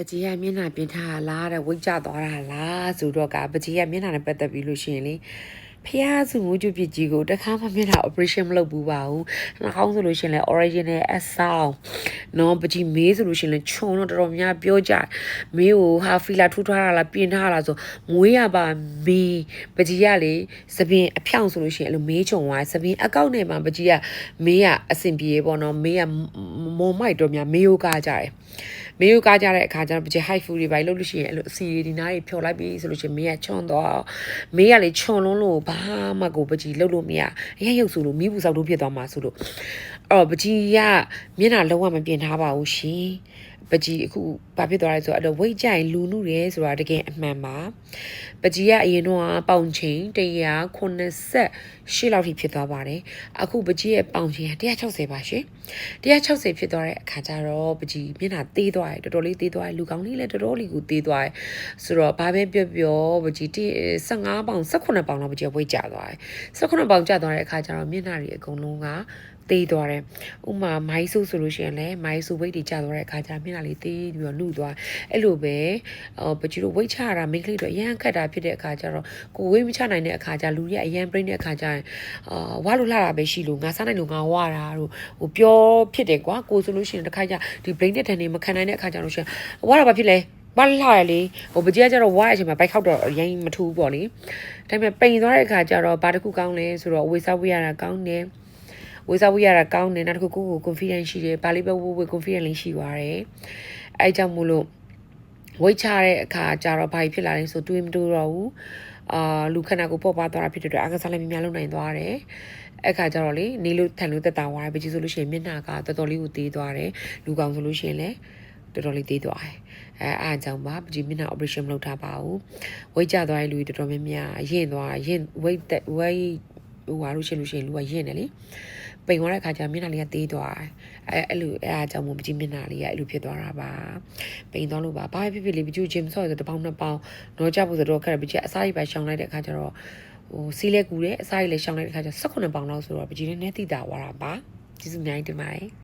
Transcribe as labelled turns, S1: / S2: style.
S1: ပကြီးကမျက်နှာပြင်ထားတာလားတဲ့ဝိတ်ကျသွားတာလားဆိုတော့ကပကြီးကမျက်နှာနဲ့ပတ်သက်ပြီးလို့ရှိရင်လေဖះစုငူးကျွပစ်ကြီးကိုတခါမှမျက်နှာ operation မလုပ်ဘူးပါဘူးနှာခေါင်းဆိုလို့ရှိရင်လည်း original အဆောင်နော်ပကြီးမေးဆိုလို့ရှိရင်လည်းခြုံတော့တော်တော်များပြောကြတယ်မေးကိုဟာဖီလာထူထားတာလားပြင်ထားတာလားဆိုမွေးရပါမေးပကြီးကလေသပင်အဖြောင်ဆိုလို့ရှိရင်အဲ့လိုမေးခြုံသွားသပင်အကောက်နဲ့မှပကြီးကမေးကအဆင်ပြေပေါ့နော်မေးကမုံမိုက်တော့များမေးကိုကားကြတယ် မေယိုကားကြတဲ့အခါကျတော့ပချေ high food တွေပါလို့လို့ရှိရင်အဲ့လိုအစီရီဒီနားတွေဖြော်လိုက်ပြီဆိုလို့ရှိရင်မေးကချွန်တော့မေးကလေချွန်လုံးလို့ဘာမှကိုပကြီးလှုပ်လို့မရအရင်ရုပ်ဆိုလို့မိဘူးဆောက်တို့ဖြစ်သွားမှာဆိုလို့အဲ့တော့ပကြီးကမျက်နှာလုံးဝမပြင်ထားပါဘူးရှင် ပကြီးအခုဘာဖြစ်သွားလဲဆိုတော့အဲ့တော့ဝိတ်ကြိုင်လူနုတယ်ဆိုတာတကယ်အမှန်ပါပကြီးကအရင်တော့ပေါင်ချိန်198လောက်ထိဖြစ်သွားပါတယ်အခုပကြီးရဲ့ပေါင်ချိန်က160ပါရှင်160ဖြစ်သွားတဲ့အခါကျတော့ပကြီးမျက်နှာသေးသွားတယ်တော်တော်လေးသေးသွားတယ်လူကောင်းလေးလည်းတော်တော်လေးကိုသေးသွားတယ်ဆိုတော့ဘာပဲပြောပြောပကြီး15ပေါင်18ပေါင်လောက်ပကြီးဝိတ်ကြသွားတယ်18ပေါင်ကျသွားတဲ့အခါကျတော့မျက်နှာတွေအကုန်လုံးက သေးသွားတယ်။ဥမာမိုင်းဆုဆိုလို့ရှိရင်လည်းမိုင်းဆုဝိတ်တွေကျသွားတဲ့အခါကျမျက်နှာလေးသေးပြီးတော့နှုတ်သွားအဲ့လိုပဲအော်ပကြီးတို့ဝိတ်ချရတာမိန်းကလေးတို့အရန်ခက်တာဖြစ်တဲ့အခါကျတော့ကိုဝိတ်မချနိုင်တဲ့အခါကျလူတွေကအရန် brain တဲ့အခါကျရင်အာဝါလို့လှတာပဲရှိလို့ငါစားနိုင်လို့ငါဝါတာတို့ဟိုပြောဖြစ်တယ်ကွာကိုဆိုလို့ရှိရင်တစ်ခါကျဒီ brain တဲ့တန်နေမခံနိုင်တဲ့အခါကျလို့ရှိရင်ဝါတာဘာဖြစ်လဲဘာလှရလေဟိုပကြီးကကျတော့ဝါရအချိန်မှာဘိုက်ခောက်တော့ရိုင်းမထူးပေါ့လေဒါပေမဲ့ပိန်သွားတဲ့အခါကျတော့ဘာတစ်ခုကောင်းလဲဆိုတော့ဝေစားဝေးရတာကောင်းတယ် ဝေစားဝေးရတာကောင်းတယ်နောက်တစ်ခုကိုကို confidence ရှိတယ်ဘာလေးပဲဝေးဝေး confidence လေးရှိသွားတယ်အဲကြောင့်မို့လို့ဝိတ်ချတဲ့အခါကျတော့ဘာဖြစ်လာလဲဆိုတွေးမတိုးတော့ဘူးအာလူခန္ဓာကိုယ်ပေါ်ပါသွားတာဖြစ်တဲ့အတွက်အကစားလည်းများများလုပ်နိုင်သွားတယ်အဲ့ခါကျတော့လေနေလို့ထန်လို့တက်တာသွားတယ်ပကြီးဆိုလို့ရှိရင်မျက်နှာကတော်တော်လေးကိုသေးသွားတယ်လူကောင်ဆိုလို့ရှိရင်လည်းတော်တော်လေးသေးသွားတယ်အဲအားကြောင့်ပါပကြီးမျက်နှာ operation မလုပ်ထားပါဘူးဝိတ်ကျသွားတဲ့လူတွေတော်တော်များများရင့်သွားရင့် weight weight ဟိုဟာလို့ရှိလို့ရှိရင်လူကရင့်တယ်လေပိန်သွားတဲ့အခါကျမျက်နှာလေးကသေးသွားတယ်အဲအဲ့လိုအဲအားကြောင့်မို့ပကြီးမျက်နှာလေးကအဲ့လိုဖြစ်သွားတာပါပိန်သွားလို့ပါဘာဖြစ်ဖြစ်လေးပကြီးဂျင်ဆော့ဆိုတစ်ပေါင်းနှစ်ပေါင်းတော့ကြဖို့ဆိုတော့ခက်ပကြီးအစားကြီးပဲရှောင်လိုက်တဲ့အခါကျတော့ဟိုစီးလဲကူတယ်အစားကြီးလည်းရှောင်လိုက်တဲ့အခါကျ18ပေါင်လောက်ဆိုတော့ပကြီးနဲ့နဲတိတာသွားတာပါကျေးဇူးအများကြီးတင်ပါတယ်